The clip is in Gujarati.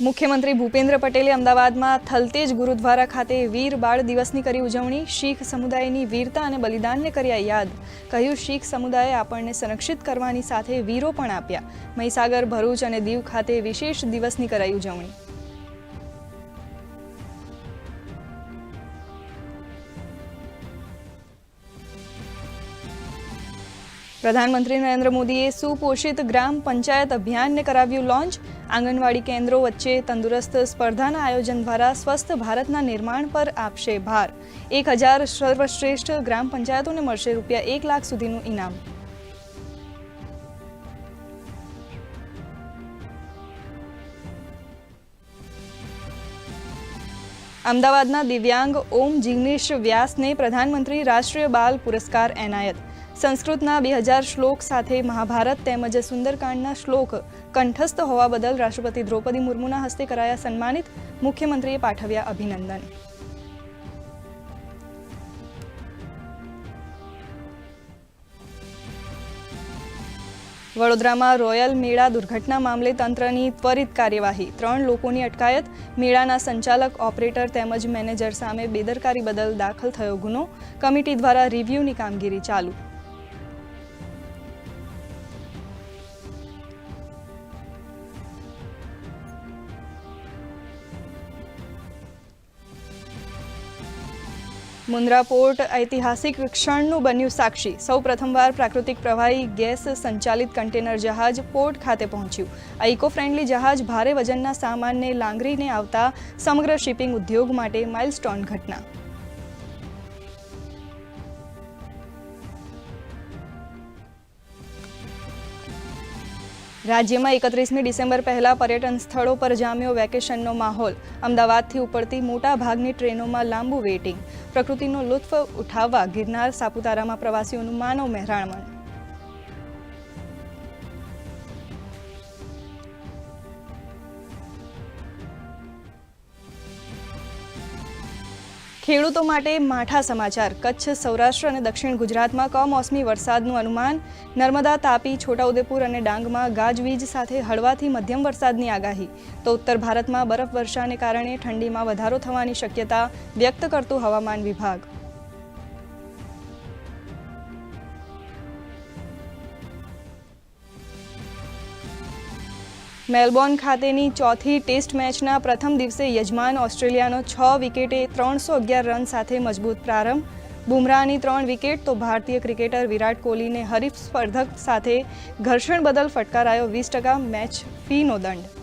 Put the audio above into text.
મુખ્યમંત્રી ભૂપેન્દ્ર પટેલે અમદાવાદમાં થલતેજ ગુરુદ્વારા ખાતે વીર બાળ દિવસની કરી ઉજવણી, શીખ સમુદાયની વીરતા અને બલિદાનને કર્યા યાદ. કહ્યું, શીખ સમુદાયે આપણને સંરક્ષિત કરવાની સાથે વીરો પણ આપ્યા. મહીસાગર, ભરૂચ અને દીવ ખાતે વિશેષ દિવસની કરાઈ ઉજવણી. પ્રધાનમંત્રી નરેન્દ્ર મોદીએ સુપોષિત ગ્રામ પંચાયત અભિયાનને કરાવ્યું લોન્ચ. આંગણવાડી કેન્દ્રો વચ્ચે તંદુરસ્ત સ્પર્ધાના આયોજન દ્વારા સ્વસ્થ ભારતના નિર્માણ પર આપશે ભાર. એક હજાર સર્વશ્રેષ્ઠ ગ્રામ પંચાયતોને મળશે રૂપિયા એક લાખ સુધીનું ઇનામ. અમદાવાદના દિવ્યાંગ ઓમ જિગ્નેશ વ્યાસને પ્રધાનમંત્રી રાષ્ટ્રીય બાલ પુરસ્કાર એનાયત. સંસ્કૃતના બે હજાર શ્લોક સાથે મહાભારત તેમજ સુંદરકાંડના શ્લોક કંઠસ્થ હોવા બદલ રાષ્ટ્રપતિ દ્રૌપદી મુર્મુના હસ્તે કરાયા સન્માનિત મુખ્યમંત્રીએ પાઠવ્યા અભિનંદન. વડોદરામાં રોયલ મેળા દુર્ઘટના મામલે તંત્રની ત્વરિત કાર્યવાહી. ત્રણ લોકોની અટકાયત. મેળાના સંચાલક, ઓપરેટર તેમજ મેનેજર સામે બેદરકારી બદલ દાખલ થયો ગુનો. કમિટી દ્વારા રિવ્યૂની કામગીરી ચાલુ. મુન્દ્રા પોર્ટ ઐતિહાસિક ક્ષણનું બન્યું સાક્ષી. સૌ પ્રથમવાર પ્રાકૃતિક પ્રવાહી ગેસ સંચાલિત કન્ટેનર જહાજ પોર્ટ ખાતે પહોંચ્યું. આ ઇકો ફ્રેન્ડલી જહાજ ભારે વજનના સામાનને લાંગરીને આવતા સમગ્ર શિપિંગ ઉદ્યોગ માટે માઇલસ્ટોન ઘટના. રાજ્યમાં એકત્રીસમી ડિસેમ્બર પહેલાં પર્યટન સ્થળો પર જામ્યો વેકેશનનો માહોલ. અમદાવાદથી ઉપડતી મોટા ભાગની ટ્રેનોમાં લાંબુ વેઇટિંગ. પ્રકૃતિનો લુત્ફ ઉઠાવવા ગિરનાર સાપુતારામાં પ્રવાસીઓનું માનવ મહેરામણ ખેડૂતો માટે માઠા સમાચાર. કચ્છ, સૌરાષ્ટ્ર અને દક્ષિણ ગુજરાતમાં કમોસમી વરસાદનું અનુમાન. નર્મદા, તાપી, છોટાઉદેપુર અને ડાંગમાં ગાજવીજ સાથે હળવાથી મધ્યમ વરસાદની આગાહી. તો ઉત્તર ભારતમાં બરફવર્ષાને કારણે ઠંડીમાં વધારો થવાની શક્યતા વ્યક્ત કરતું હવામાન વિભાગ. મેલબોર્ન ખાતેની ચોથી ટેસ્ટ મેચના પ્રથમ દિવસે યજમાન ઓસ્ટ્રેલિયાનો છ વિકેટે ત્રણસો અગિયાર રન સાથે મજબૂત પ્રારંભ. બુમરાહની ત્રણ વિકેટ તો ભારતીય ક્રિકેટર વિરાટ કોહલીને હરીફ સ્પર્ધક સાથે ઘર્ષણ બદલ ફટકારાયો વીસ ટકા મેચ ફીનો દંડ.